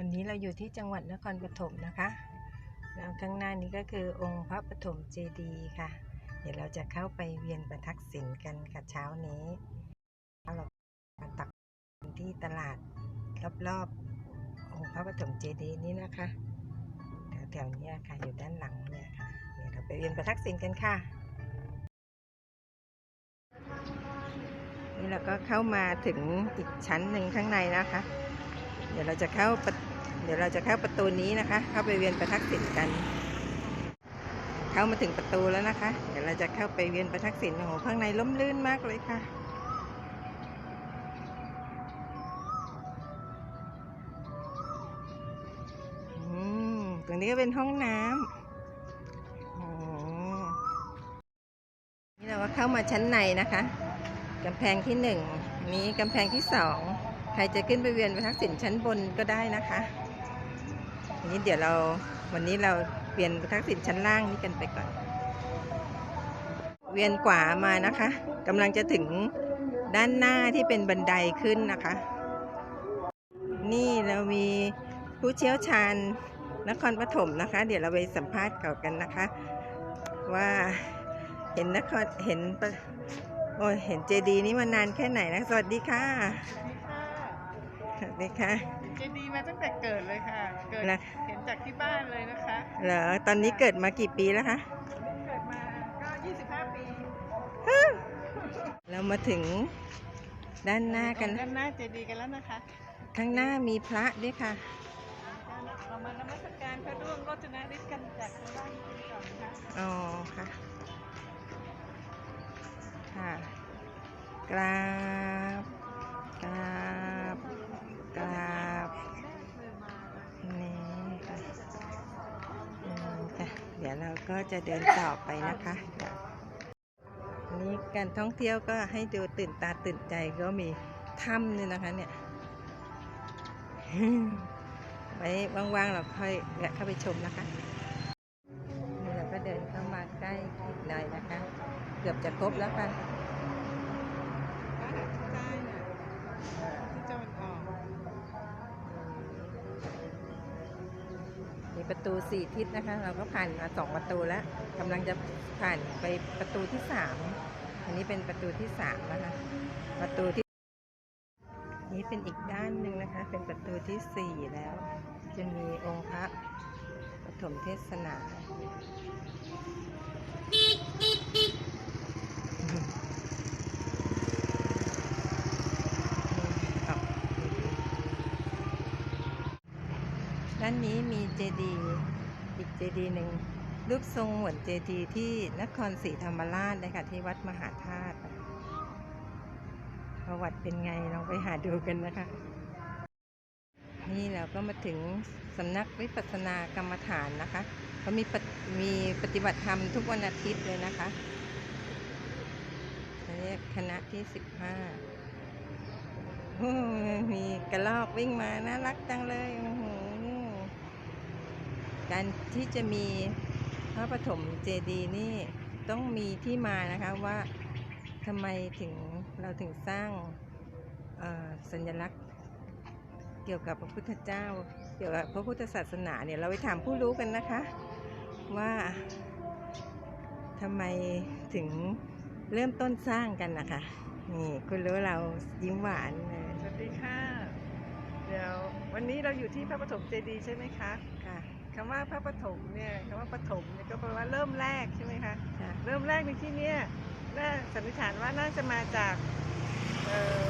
วันนี้เราอยู่ที่จังหวัดนครปฐมนะคะ แล้วข้างหน้านี้ก็คือองค์พระปฐมเจดีย์ค่ะ เดี๋ยวเราจะเข้าไปเวียนประทักษิณกันค่ะเช้านี้เราตักที่ตลาดรอบๆองค์พระปฐมเจดีย์นี้นะคะแถวๆนี้ค่ะอยู่ด้านหลังเนี่ยค่ะเดี๋ยวเราไปเวียนประทักษิณกันค่ะนี่เราก็เข้ามาถึงอีกชั้นหนึ่งข้างในนะคะ เดี๋ยวเราจะเข้าประ ดี๋ยวเราจะเข้าประตูนี้นะคะ เข้าไปเวียนประทักษิณกัน เข้ามาถึงประตูแล้วนะคะ เดี๋ยวเราจะเข้าไปเวียนประทักษิณโอ้โหข้างในล้มลื่นมากเลยค่ะอืมตรงนี้ก็เป็นห้องน้ำอ๋อนี่เราก็เข้ามาชั้นในนะคะกำแพงที่หนึ่งนี้กำแพงที่สองใครจะขึ้นไปเวียนประทักษิณชั้นบนก็ได้นะคะ นนี้เดี๋ยวเราวันนี้เราเวียนประทักษิณชั้นล่างนี้กันไปก่อน เวียนขวามานะคะกำลังจะถึงด้านหน้าที่เป็นบันไดขึ้นนะคะ นี่เรามีผู้เชี่ยวชาญนครปฐมนะคะ เดี๋ยวเราไปสัมภาษณ์เขากันนะคะ ว่าเห็นนครเห็นปะโอ้ยเห็นเจดีย์นี้มานานแค่ไหนนะ สวัสดีค่ะ สวัสดีค่ะเจดีย์มาตั้งแต่เกิดเลยค่ะเกิด นะเห็นจากที่บ้านเลยนะคะ เหรอ ตอนนี้เกิดมากี่ปีแล้วคะเกิดมาก็25 ปีเรามาถึงด้านหน้ากัน ด้านหน้าเจดีย์กันแล้วนะคะ ข้างหน้ามีพระด้วยค่ะเรามานมัสการพระร่วงโรจนฤทธิ์กันจากข้างล่างนี้ก่อนนะคะอ๋อค่ะ ค่ะกราบ ก็จะเดินต่อไปนะคะนนี้การท่องเที่ยวก็ให้ดูตื่นตาตื่นใจก็มีถ้ำนี่นะคะเนี่ยไว้ว่างๆเราค่อยแวะเข้าไปชมนะคะนี่เราก็เดินเข้ามาใกล้อีกหน่อยนะคะ เกือบจะครบแล้วค่ะ ประตูสี่ทิศนะคะ เราก็ผ่านมาสองประตูแล้วกำลังจะผ่านไปประตูที่สามอันนี้เป็นประตูที่สามแล้วนะประตูที่ นี้เป็นอีกด้านหนึ่งนะคะ เป็นประตูที่สี่แล้ว จะมีองค์พระปฐมเทศนา ด้านนี้มีเจดีย์อีกเจดีย์หนึ่งรูปทรงเหมือนเจดีย์ที่นครศรีธรรมราชเลยค่ะที่วัดมหาธาตุประวัติเป็นไงลองไปหาดูกันนะคะ นี่เราก็มาถึงสำนักวิปัสสนากรรมฐานนะคะเขามีปฏิมีปฏิบัติธรรมทุกวันอาทิตย์เลยนะคะอันนี้คณะที่สิบห้ามีกระลอกวิ่งมาน่ารักจังเลยโอ้โห การที่จะมีพระปฐมเจดีย์นี่ต้องมีที่มานะคะว่าทำไมถึงเราถึงสร้างเอ่อสัญลักษณ์เกี่ยวกับพระพุทธเจ้า เกี่ยวกับพระพุทธศาสนาเนี่ยเราไปถามผู้รู้กันนะคะ ว่าทำไมถึงเริ่มต้นสร้างกันนะคะนี่คุณรู้เรายิ้มหวานเลยสวัสดีค่ะ เดี๋ยววันนี้เราอยู่ที่พระปฐมเจดีย์ใช่ไหมคะ ค่ะ คำว่าพระปฐมเนี่ยคำว่าปฐมเนี่ยก็แปลว่าเริ่มแรกใช่ไหมคะค่ะเริ่มแรกในที่เนี้ยน่าสันนิษฐานว่าน่าจะมาจากเอ่อ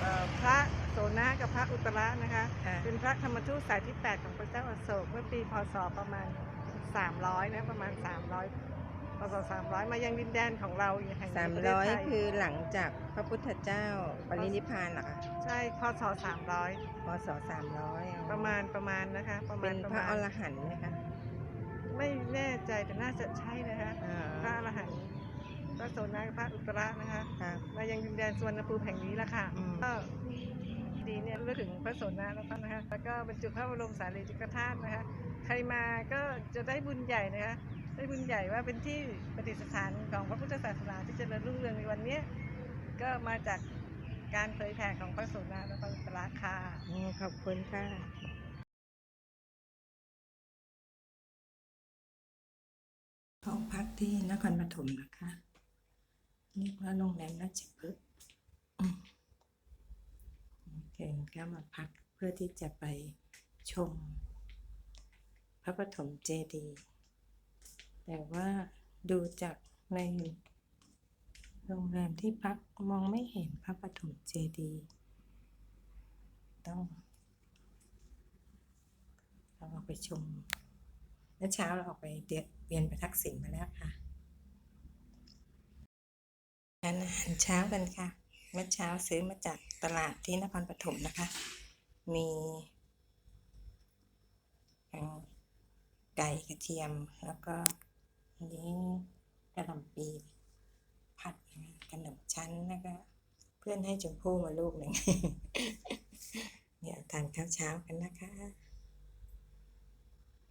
เอ่อพระโสนะกับพระอุตระนะคะค่ะเป็นพระธรรมทูตสายที่ 8 ของพระเจ้าอโศกเมื่อปีพศประมาณ 300นะประมาณ 300พ ศ300 มายังดินแดนของเราอย่างแห่งสามในประเทศร้อยไทยคือหลังจากพระพุทธเจ้าปรินิพพานเหรอคะใช่พศพศสามร้อย300ประมาณประมาณนะคะ ประมาเป็ณนประพระมาอณรหันต์ไหมคะ ไม่แน่ใจแต่น่าจะใช่นะคะอ่าพระอรหันต์พระโสนะกับพระอุตระนะคะค่ะมายังดินแดนสวนภูมิแห่งนี้แล้วค่ะอืมก็ดีเนี่ยเรื่องถึงพระโสนะแล้วกันนะคะแล้วก็บรรจุพระบรมสารีริกธาตุนะคะ ใครมาก็จะได้บุญใหญ่นะคะ ได้บุญใหญ่ว่าเป็นที่ประดิษฐานของพระพุทธศาสนาที่เจริญรุ่งเรืองในวันนี้ ก็มาจากการเผยแผ่ของพระสุนาและพระอุตราคาขอบคุณค่ะห้องพักที่นครปฐมนะคะเรียกว่าโรงแรมราชพฤกษ์เก่งก็มาพักเพื่อที่จะไปชม พระปฐมเจดีย์ แต่ว่าดูจากในโรงแรมที่พักมองไม่เห็นพระปฐมเจดีย์ต้องเราออกไปชมเมื่อเช้าเราออกไปเดียเวียนประทักษิณมาแล้วค่ะทานอาหารเช้ากันค่ะ เมื่อเช้าซื้อมาจากตลาดที่นครปฐมนะคะ มีไก่กระเทียมแล้วก็ อันนี้กระหล่ำปีผัดขนมชั้นนะคะเพื่อนให้ชมพู่มาลูกหนึ่งเดี๋ยวทานข้าวเช้ากันนะคะ